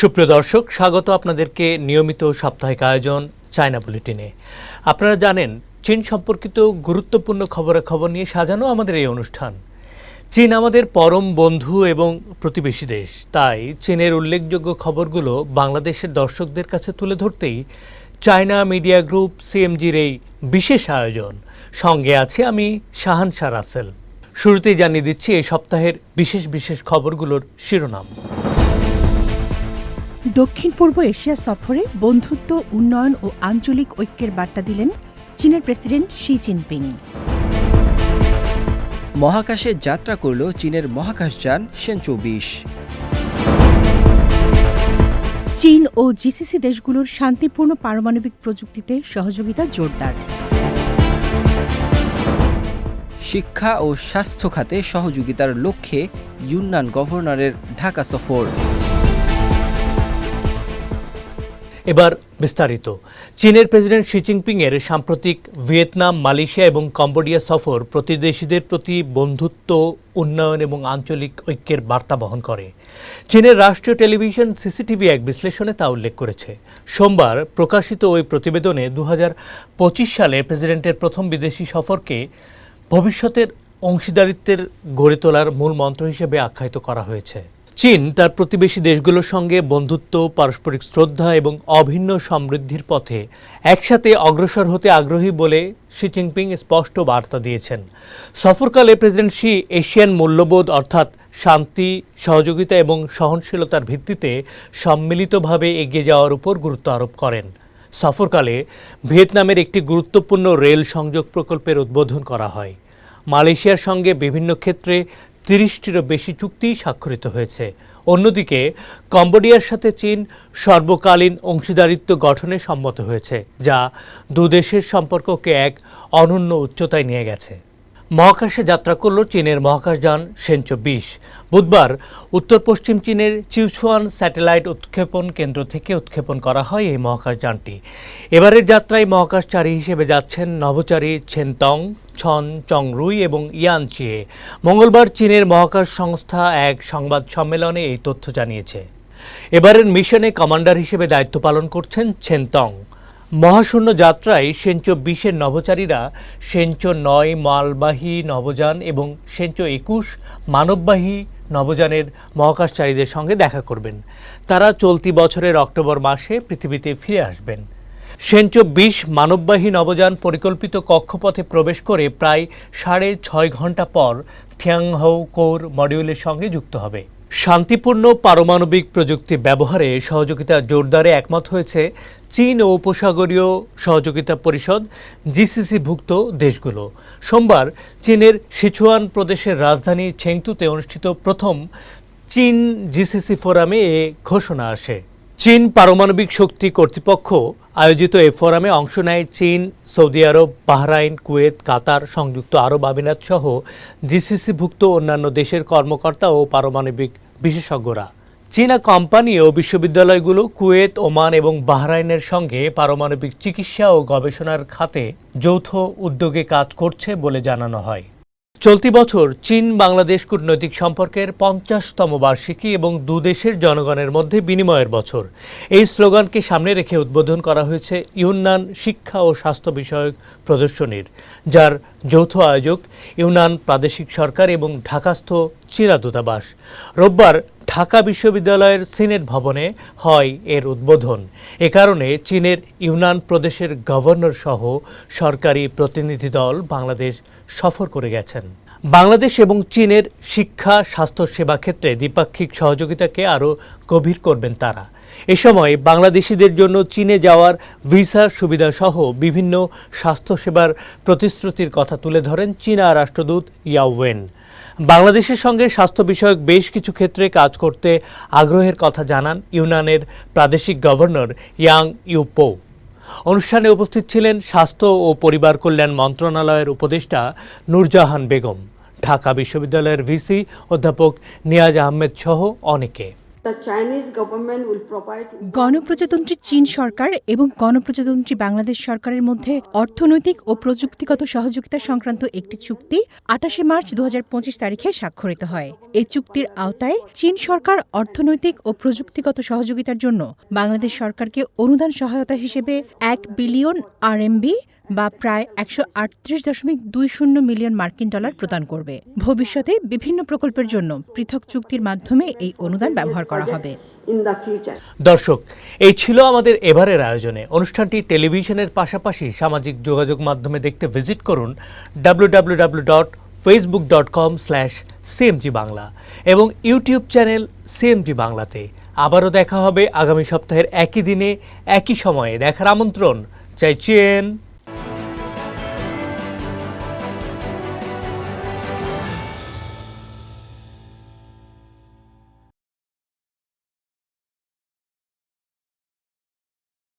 সুপ্রিয় দর্শক, স্বাগত আপনাদেরকে নিয়মিত সাপ্তাহিক আয়োজন চায়না বুলেটিনে। আপনারা জানেন, চীন সম্পর্কিত গুরুত্বপূর্ণ খবরাখবর নিয়ে সাজানো আমাদের এই অনুষ্ঠান। চীন আমাদের পরম বন্ধু এবং প্রতিবেশী দেশ। তাই চীনের উল্লেখযোগ্য খবরগুলো বাংলাদেশের দর্শকদের কাছে তুলে ধরতেই চায়না মিডিয়া গ্রুপ সিএমজির এই বিশেষ আয়োজন। সঙ্গে আছে আমি শাহানশা রাসেল। শুরুতেই জানিয়ে দিচ্ছি এই সপ্তাহের বিশেষ বিশেষ খবরগুলোর শিরোনাম। দক্ষিণ পূর্ব এশিয়া সফরে বন্ধুত্ব উন্নয়ন ও আঞ্চলিক ঐক্যের বার্তা দিলেন চীনের প্রেসিডেন্ট শি জিনপিং। মহাকাশে যাত্রা করল চীনের মহাকাশযান সেন বিশ চীন ও জিসিসি দেশগুলোর শান্তিপূর্ণ পারমাণবিক প্রযুক্তিতে সহযোগিতা জোরদার। শিক্ষা ও স্বাস্থ্য খাতে সহযোগিতার লক্ষ্যে ইউনান গভর্নরের ঢাকা সফর। এবার বিস্তারিত। চীনের প্রেসিডেন্ট শি জিনপিং এর সাম্প্রতিক ভিয়েতনাম, মালয়েশিয়া এবং কম্বোডিয়া সফর প্রতিবেশীদের প্রতি বন্ধুত্ব, উন্নয়ন এবং আঞ্চলিক ঐক্যের বার্তা বহন করে। চীনের রাষ্ট্রীয় টেলিভিশন সিসিটিভি এক বিশ্লেষণে তা উল্লেখ করেছে। সোমবার প্রকাশিত ওই প্রতিবেদনে দু হাজার পঁচিশ সালে প্রেসিডেন্টের প্রথম বিদেশি সফরকে ভবিষ্যতের অংশীদারিত্বের গড়ে তোলার মূল মন্ত্র হিসেবে আখ্যায়িত করা হয়েছে। চীন তার প্রতিবেশী দেশগুলোর সঙ্গে বন্ধুত্ব, পারস্পরিক শ্রদ্ধা এবং অভিন্ন সমৃদ্ধির পথে একসাথে অগ্রসর হতে আগ্রহী বলে শি জিনপিং স্পষ্ট বার্তা দিয়েছেন। সফরকালে প্রেসিডেন্ট শি এশিয়ান মূল্যবোধ অর্থাৎ শান্তি, সহযোগিতা এবং সহনশীলতার ভিত্তিতে সম্মিলিতভাবে এগিয়ে যাওয়ার উপর গুরুত্ব আরোপ করেন। সফরকালে ভিয়েতনামের একটি গুরুত্বপূর্ণ রেল সংযোগ প্রকল্পের উদ্বোধন করা হয়। মালয়েশিয়ার সঙ্গে বিভিন্ন ক্ষেত্রে তিরিশটিরও বেশি চুক্তি স্বাক্ষরিত হয়েছে। অন্যদিকে, কম্বোডিয়ার সাথে চীন সর্বকালীন অংশীদারিত্ব গঠনে সম্মত হয়েছে, যা দুদেশের সম্পর্ককে এক অনন্য উচ্চতায় নিয়ে গেছে। মহাকাশে যাত্রা করল চীনের মহাকাশযান সেঞ্চো বিশ বুধবার উত্তর পশ্চিম চীনের চিউছুয়ান স্যাটেলাইট উৎক্ষেপণ কেন্দ্র থেকে উৎক্ষেপণ করা হয় এই মহাকাশযানটি। এবারের যাত্রায় মহাকাশচারী হিসেবে যাচ্ছেন নভোচারী ছেনতং ছন, চংরুই এবং ইয়ান চিয়ে মঙ্গলবার চীনের মহাকাশ সংস্থা এক সংবাদ সম্মেলনে এই তথ্য জানিয়েছে। এবারের মিশনে কমান্ডার হিসেবে দায়িত্ব পালন করছেন ছেনতং মহাশূন্য যাত্রায় সেঞ্চো বিশের নভোচারীরা সেঞ্চো নয় মালবাহী নভোযান এবং সেঞ্চো একুশ মানববাহী নভোযানের মহাকাশচারীদের সঙ্গে দেখা করবেন। তারা চলতি বছরের অক্টোবর মাসে পৃথিবীতে ফিরে আসবেন। সেঞ্চো বিশ মানববাহী নভোযান পরিকল্পিত কক্ষপথে প্রবেশ করে প্রায় সাড়ে ছয় ঘণ্টা পর থিয়াংহৌ কোর মডিউলের সঙ্গে যুক্ত হবে। শান্তিপূর্ণ পারমাণবিক প্রযুক্তি ব্যবহারে সহযোগিতা জোরদারে একমত হয়েছে চীন ও উপসাগরীয় সহযোগিতা পরিষদ, জিসিসিভুক্ত দেশগুলো। সোমবার চীনের সিচুয়ান প্রদেশের রাজধানী ছেংতুতে অনুষ্ঠিত প্রথম চীন জিসিসি ফোরামে এ ঘোষণা আসে। চীন পারমাণবিক শক্তি কর্তৃপক্ষ আয়োজিত এ ফোরামে অংশ নেয় চীন, Saudi Arab, Bahrain, Kuwait, Qatar, সংযুক্ত আরব আমিরাত সহ জিসিসিভুক্ত অন্যান্য দেশের কর্মকর্তা ও পারমাণবিক বিশেষজ্ঞরা। চীনা কোম্পানি ও বিশ্ববিদ্যালয়গুলো কুয়েত, ওমান এবং বাহরাইনের সঙ্গে পারমাণবিক চিকিৎসা ও গবেষণার খাতে যৌথ উদ্যোগে কাজ করছে বলে জানানো হয়। চলতি বছর চীন বাংলাদেশ কূটনৈতিক সম্পর্কের পঞ্চাশতম বার্ষিকী এবং দুদেশের জনগণের মধ্যে বিনিময়ের বছর। এই স্লোগানকে সামনে রেখে উদ্বোধন করা হয়েছে ইউনান শিক্ষা ও স্বাস্থ্য বিষয়ক প্রদর্শনীর, যার যৌথ আয়োজক ইউনান প্রাদেশিক সরকার এবং ঢাকাস্থ চীনা দূতাবাস রোববার ঢাকা বিশ্ববিদ্যালয়ের সিনেট ভবনে হয় এর উদ্বোধন। এ কারণে চীনের ইউনান প্রদেশের গভর্নর সহ সরকারি প্রতিনিধি দল বাংলাদেশ সফর করে গেছেন। বাংলাদেশ এবং চীনের শিক্ষা, স্বাস্থ্য সেবা ক্ষেত্রে দ্বিপাক্ষিক সহযোগিতাকে আরও গভীর করবেন তারা। এ সময় বাংলাদেশিদের জন্য চীনে যাওয়ার ভিসা সুবিধা সহ বিভিন্ন স্বাস্থ্যসেবার প্রতিশ্রুতির কথা তুলে ধরেন চীনা রাষ্ট্রদূত ইয়াওয়েন বাংলাদেশের সঙ্গে স্বাস্থ্য বিষয়ক বেশ কিছু ক্ষেত্রে কাজ করতে আগ্রহের কথা জানান ইউনানের প্রাদেশিক গভর্নর ইয়াং ইউপো। অনুষ্ঠানে উপস্থিত ছিলেন স্বাস্থ্য ও পরিবার কল্যাণ মন্ত্রণালয়ের উপদেষ্টা নূরজাহান বেগম, ঢাকা বিশ্ববিদ্যালয়ের ভিসি অধ্যাপক নিয়াজ আহমেদ সহ অনেকে। গণপ্রজাতন্ত্রী চীন সরকার এবং গণপ্রজাতন্ত্রী বাংলাদেশ সরকারের মধ্যে অর্থনৈতিক ও প্রযুক্তিগত সহযোগিতা সংক্রান্ত একটি চুক্তি আটাশে মার্চ দু হাজার পঁচিশ তারিখে স্বাক্ষরিত হয়। এই চুক্তির আওতায় চীন সরকার অর্থনৈতিক ও প্রযুক্তিগত সহযোগিতার জন্য বাংলাদেশ সরকারকে অনুদান সহায়তা হিসেবে এক বিলিয়ন আরএমবি বা প্রায় একশো আটত্রিশ দশমিক দুই শূন্য মিলিয়ন মার্কিন ডলার প্রদান করবে। ভবিষ্যতে বিভিন্ন প্রকল্পের জন্য পৃথক চুক্তির মাধ্যমে এই অনুদান ব্যবহার করা হবে। দর্শক এই ছিল আমাদের এবারের আয়োজনে। অনুষ্ঠানটি টেলিভিশনের পাশাপাশি সামাজিক যোগাযোগ মাধ্যমে দেখতে ভিজিট করুন W W W dot Facebook dot com slash CMG Bangla এবং ইউটিউব চ্যানেল সিএমজি বাংলাতে। আবারও দেখা হবে আগামী সপ্তাহের একই দিনে একই সময়ে। দেখার আমন্ত্রণ চাই চেন